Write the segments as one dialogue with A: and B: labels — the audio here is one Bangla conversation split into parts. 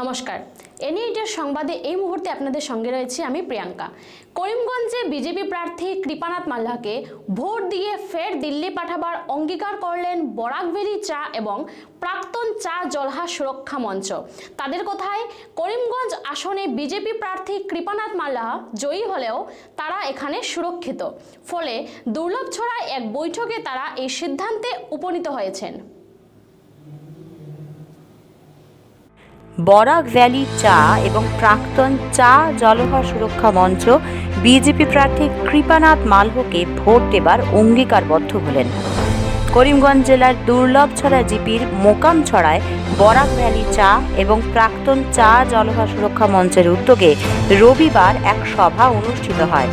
A: নমস্কার। এনএইটের সংবাদে এই মুহূর্তে আপনাদের সঙ্গে রয়েছে আমি প্রিয়াঙ্কা। করিমগঞ্জে বিজেপি প্রার্থী কৃপানাথ মাল্লাকে ভোট দিয়ে ফের দিল্লি পাঠাবার অঙ্গীকার করলেন বরাকভেলি চা এবং প্রাক্তন চা জলহা সুরক্ষা মঞ্চ। তাদের কথায়, করিমগঞ্জ আসনে বিজেপি প্রার্থী কৃপানাথ মাল্লা জয়ী হলেও তারা এখানে সুরক্ষিত। ফলে দুর্লভ ছড়ায় এক বৈঠকে তারা এই সিদ্ধান্তে উপনীত হয়েছেন।
B: বরাক ভ্যালি চা এবং প্রাক্তন চা জলহা সুরক্ষা মঞ্চ বিজেপি প্রার্থী কৃপানাথ মালহকে ভোট দেবার অঙ্গীকারবদ্ধ হলেন। করিমগঞ্জ জেলার দুর্লভছড়া জিপির মোকামছড়ায় বরাক ভ্যালি চা এবং প্রাক্তন চা জলহা সুরক্ষা মঞ্চের উদ্যোগে রবিবার এক সভা অনুষ্ঠিত হয়।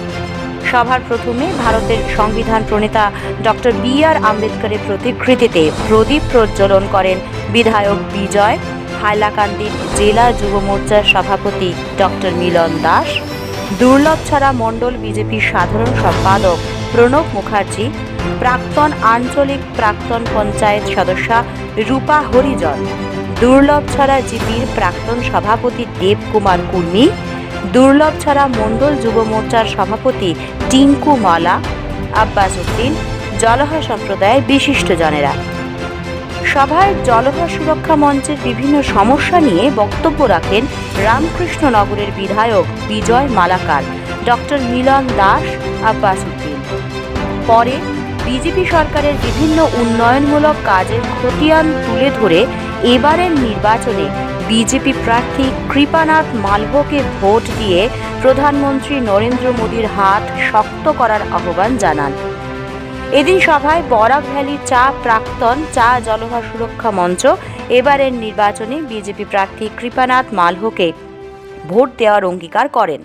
B: সভার প্রথমে ভারতের সংবিধান প্রণেতা ডক্টর বি আর আম্বেদকরের প্রতিকৃতিতে প্রদীপ প্রজ্বলন করেন বিধায়ক বিজয়। হাইলাকান্দির জেলা যুব মোর্চার সভাপতি ডক্টর মিলন দাস, দুর্লভ দুর্লভছড়া মণ্ডল বিজেপির সাধারণ সম্পাদক প্রণব মুখার্জি, প্রাক্তন আঞ্চলিক প্রাক্তন পঞ্চায়েত সদস্যা রূপা হরিজন, দুর্লভ দুর্লভছড়া জিপির প্রাক্তন সভাপতি দেব দেবকুমার কুর্মী দুর্লভছড়া মণ্ডল যুব মোর্চার সভাপতি টিঙ্কু মালা, আব্বাস উদ্দিন, জলহা সম্প্রদায়ের বিশিষ্টজনেরা। সভায় জলহা সুরক্ষা মঞ্চের বিভিন্ন সমস্যা নিয়ে বক্তব্য রাখেন রামকৃষ্ণনগরের বিধায়ক বিজয় মালাকার, ডক্টর মিলন দাস, আব্বাস উদ্দিন। পরে বিজেপি সরকারের বিভিন্ন উন্নয়নমূলক কাজের খতিয়ান তুলে ধরে এবারের নির্বাচনে বিজেপি প্রার্থী কৃপানাথ মালভকে ভোট দিয়ে প্রধানমন্ত্রী নরেন্দ্র মোদীর হাত শক্ত করার আহ্বান জানান। এদিন সভায় বরাক ভ্যালি চা প্রাক্তন, চা জলহা সুরক্ষা মঞ্চ, এবারের নির্বাচনে বিজেপি প্রার্থী কৃপানাথ মালহকে ভোট দেওয়ার অঙ্গীকার করেন।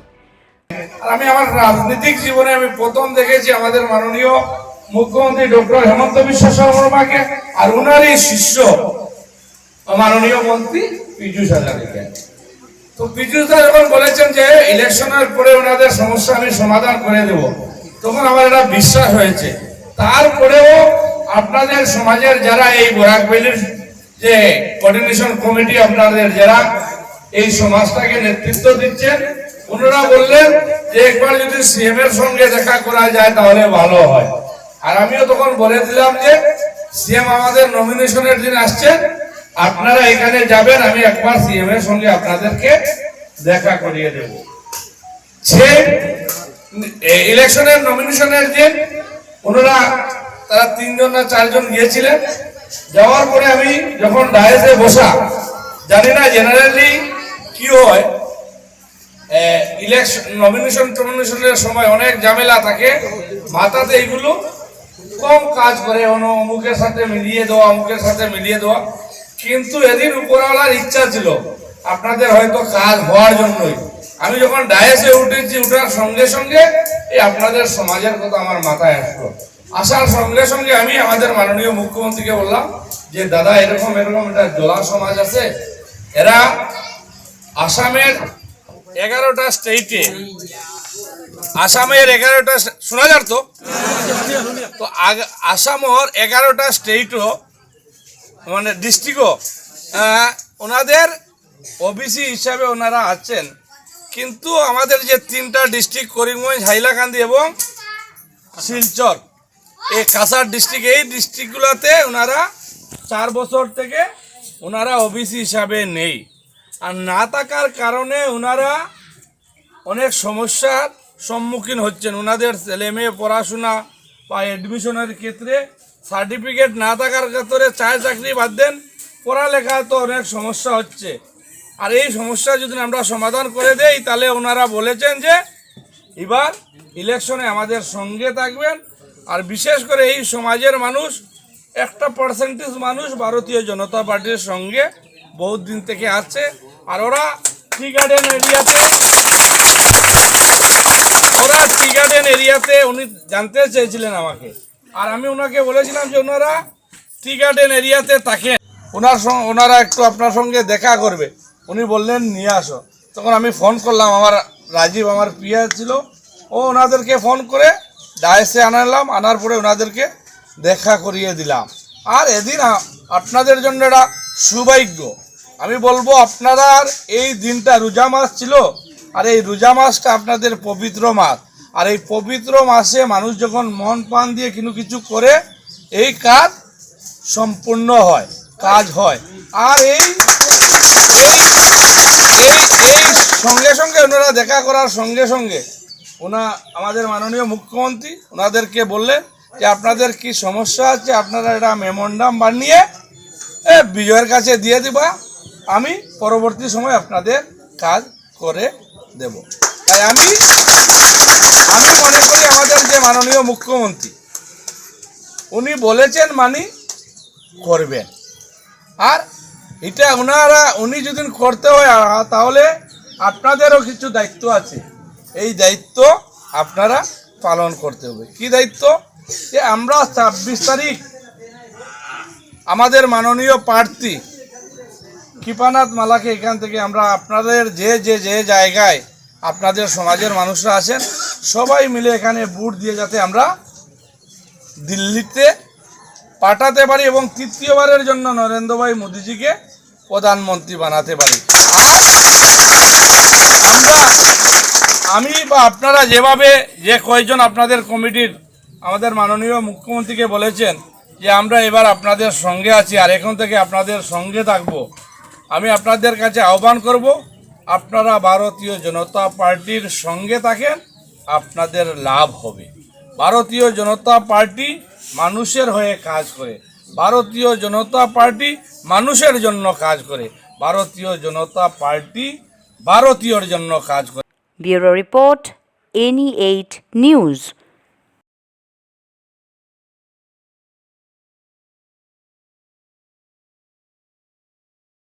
C: আমি আমার রাজনৈতিক জীবনে আমি প্রথম দেখেছি আমাদের মাননীয় মুখ্যমন্ত্রী ডক্টর হেমন্ত বিশ্ব শর্মাকে আর উনারই শিষ্য মাননীয় মন্ত্রী পীযুষ হাজারিকে। তো পীযুষ যখন বলেছেন যে ইলেকশনের পরে ওনাদের সমস্যা আমি সমাধান করে দেব, তখন আমার একটা বিশ্বাস হয়েছে। তারপরেও আপনাদের সমাজের যারা এই বরাক ভ্যালির যে কোঅর্ডিনেশন কমিটি আপনাদের যারা এই সমাজটাকে নেতৃত্ব দিচ্ছেন, ওনারা বললেন যে একবার যদি সিএম এর সঙ্গে দেখা করা যায় তাহলে ভালো হয়। আর আমিও তখন বলে দিলাম যে সিএম আমাদের নমিনেশনের দিন আসছেন আপনারা এখানে যাবেন, আমি একবার সিএম এর সঙ্গে আপনাদেরকে দেখা করিয়ে দেব। সে ইলেকশনের নমিনেশনের দিন ওনারা তারা তিনজন না চারজন গিয়েছিলেন। যাওয়ার পরে আমি যখন ডায়েসে বসা, জানি না জেনারেলি কি হয় ইলেকশন নমিনেশন টমিনেশনের সময় অনেক ঝামেলা থাকে। মাথাতে এইগুলো কম কাজ করে অমুকের সাথে মিলিয়ে দেওয়া, অমুকের সাথে মিলিয়ে দেওয়া। কিন্তু এদিন উপরওয়ালার ইচ্ছা ছিল, আপনাদের হয়তো কাজ হওয়ার জন্যই। আমি যখন ডায়েসে উঠেছি, উঠার সঙ্গে সঙ্গে এই আপনাদের সমাজের কথা আমার মাথায় আসলো। আসার সঙ্গে সঙ্গে আমি আমাদের মাননীয় মুখ্যমন্ত্রীকে বললাম যে, দাদা, এরকম এরকম একটা জলা সমাজ আছে। এরা আসামের এগারোটা স্টেটে আসামের এগারোটা শোনা যার তো? আসামর এগারোটা স্টেটও মানে ডিস্ট্রিক্টও ওনাদের ওবিসি হিসাবে ওনারা আছেন। কিন্তু আমাদের যে তিনটা ডিস্ট্রিক্ট করিমগঞ্জ, হাইলাকান্দি এবং শিলচর, এই কাসার ডিস্ট্রিক্ট এই ডিস্ট্রিক্টগুলোতে ওনারা চার বছর থেকে ওনারা ওবিসি হিসাবে নেই। আর না থাকার কারণে ওনারা অনেক সমস্যার সম্মুখীন হচ্ছেন। ওনাদের ছেলে মেয়ে পড়াশোনা বা অ্যাডমিশনের ক্ষেত্রে সার্টিফিকেট না থাকার ক্ষেত্রে চায় চাকরি বাদ দেন পড়ালেখা তো অনেক সমস্যা হচ্ছে। আর এই সমস্যা যদি আমরা সমাধান করে দেই, তাহলে ওনারা বলেছেন যে এবার ইলেকশনে আমাদের সঙ্গে থাকবেন। আর বিশেষ করে এই সমাজের মানুষ, একটা পার্সেন্টেজ মানুষ ভারতীয় জনতা পার্টির সঙ্গে বহুত দিন থেকে আছে। আর ওরা টি গার্ডেন এরিয়াতে, ওরা টি গার্ডেন এরিয়াতে উনি জানতে চেয়েছিলেন আমাকে। আর আমি ওনাকে বলেছিলাম যে ওনারা টি গার্ডেন এরিয়াতে থাকেন। ওনার ওনারা একটু আপনার সঙ্গে দেখা করবে। উনি বললেন, নিয়ে আসো। তখন আমি ফোন করলাম, আমার রাজীব, আমার পিয়া ছিল। ও ওনাদেরকে ফোন করে ডায়েসে আনালাম, আনার পরে ওনাদেরকে দেখা করিয়ে দিলাম। আর এদিন আপনাদের জন্য এটা সৌভাগ্য। আমি বলব, আপনারা এই দিনটা রোজা মাস ছিল, আর এই রোজা মাসটা আপনাদের পবিত্র মাস। আর এই পবিত্র মাসে মানুষ যখন মন প্রাণ দিয়ে কোনো কিছু করে, এই কাজ সম্পূর্ণ হয়, কাজ হয়। আর এই এই এই এই সঙ্গে সঙ্গে ওনারা দেখা করার সঙ্গে সঙ্গে ওনা আমাদের মাননীয় মুখ্যমন্ত্রী ওনাদেরকে বললেন যে আপনাদের কি সমস্যা আছে? আপনারা এটা মেমোন্ডাম বানিয়ে বিজয়ের কাছে দিয়ে দিবা। আমি পরবর্তী সময় আপনাদের কাজ করে দেব। তাই আমি আমি মনে করি আমাদের যে মাননীয় মুখ্যমন্ত্রী, উনি বলেছেন মানি করবেন। আর এটা ওনারা, উনি যদি করতে হয় তাহলে আপনাদেরও কিছু দায়িত্ব আছে। এই দায়িত্ব আপনারা পালন করতে হবে। কি দায়িত্ব? যে আমরা ছাব্বিশ তারিখ আমাদের মাননীয় প্রার্থী কৃপানাথ মালাকে এখান থেকে আমরা আপনাদের যে যে যে জায়গায় আপনাদের সমাজের মানুষরা আছেন, সবাই মিলে এখানে বুট দিয়ে যাতে আমরা দিল্লিতে পাঠাতে পারি এবং তৃতীয়বারের জন্য নরেন্দ্রভাই মোদীজিকে প্রধানমন্ত্রী বানাতে পারি। আমরা, আমি বা আপনারা যেভাবে যে কয়জন আপনাদের কমিটির, আমাদের মাননীয় মুখ্যমন্ত্রীকে বলেছেন যে আমরা এবার আপনাদের সঙ্গে আছি আর এখন থেকে আপনাদের সঙ্গে থাকব। আমি আপনাদের কাছে আহ্বান করব, আপনারা ভারতীয় জনতা পার্টির সঙ্গে থাকেন, আপনাদের লাভ হবে। ভারতীয় জনতা পার্টি মানুষের হয়ে কাজ করে। ভারতীয় জনতা পার্টি মানুষের জন্য কাজ করে। ভারতীয় জনতা পার্টি ভারতীয়র জন্য কাজ করে।
B: Bureau report any eight news.